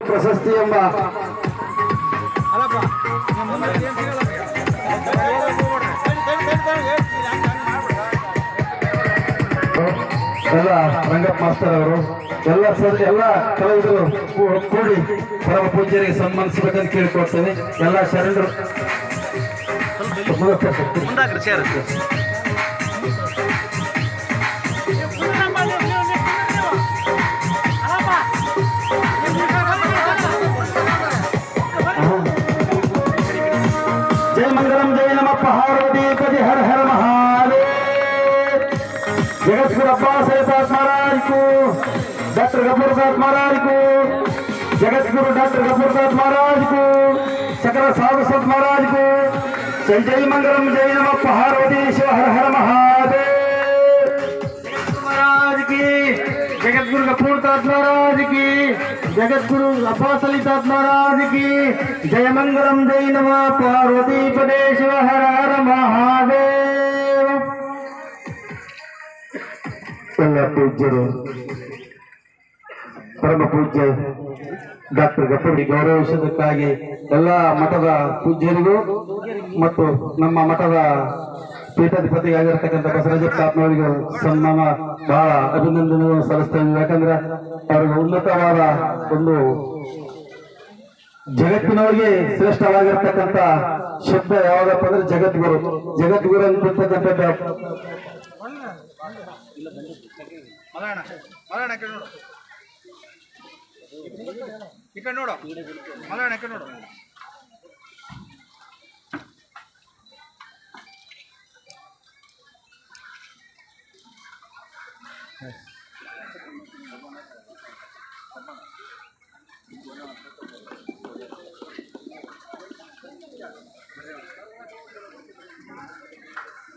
ಪ್ರಶಸ್ತಿ ಎಂಬ ಎಲ್ಲ ರಂಗಪ್ಪ ಮಾಸ್ತರ್ ಅವರು, ಎಲ್ಲ ಸರ್, ಎಲ್ಲ ಕಲಾವಿದರು ಕೂಡಿ ಪರಮ ಪೂಜ್ಯರಿಗೆ ಸನ್ಮಾನಿಸಬೇಕಂತ ಕೇಳಿಕೊಡ್ತೇನೆ ಎಲ್ಲ ಶರಣರು. जगत गुरु डॉक्टर महाराज को। साधु महाराज को। जय जय मंगलम, जय नम हर हर महादेव। महाराज की, जगत गुरु महाराज की, जगत गुरु महाराज की। जय मंगलम, जय नम पार्वती, पदे हर हर महादेव। ಎಲ್ಲ ಪೂಜ್ಯರು, ಪರಮ ಪೂಜ್ಯ ಡಾಕ್ಟರ್ ಗಫೂರಿ ಗೌರವಿಸುವುದಕ್ಕಾಗಿ ಎಲ್ಲ ಮಠದ ಪೂಜ್ಯರಿಗೂ ಮತ್ತು ನಮ್ಮ ಮಠದ ಪೀಠಾಧಿಪತಿಯಾಗಿರ್ತಕ್ಕಂಥ ಬಸವರಾಜ ಅವರಿಗೂ ಸನ್ಮಾನ, ಬಹಳ ಅಭಿನಂದನೆಗಳನ್ನು ಸಲ್ಲಿಸ್ತೇವೆ ಯಾಕಂದ್ರೆ ಅವರಿಗೆ ಉನ್ನತವಾದ ಒಂದು ಜಗತ್ತಿನವರಿಗೆ ಶ್ರೇಷ್ಠವಾಗಿರ್ತಕ್ಕಂಥ ಶಬ್ದ ಯಾವಾಗಪ್ಪ ಅಂದ್ರೆ ಜಗದ್ಗುರು. ಜಗದ್ಗುರು ಅಂತಕ್ಕಂಥದ್ದು మలయణ మలయణ ఎక్కడ నోడు ఇక్కడ నోడు మలయణ ఎక్కడ నోడు Thank you.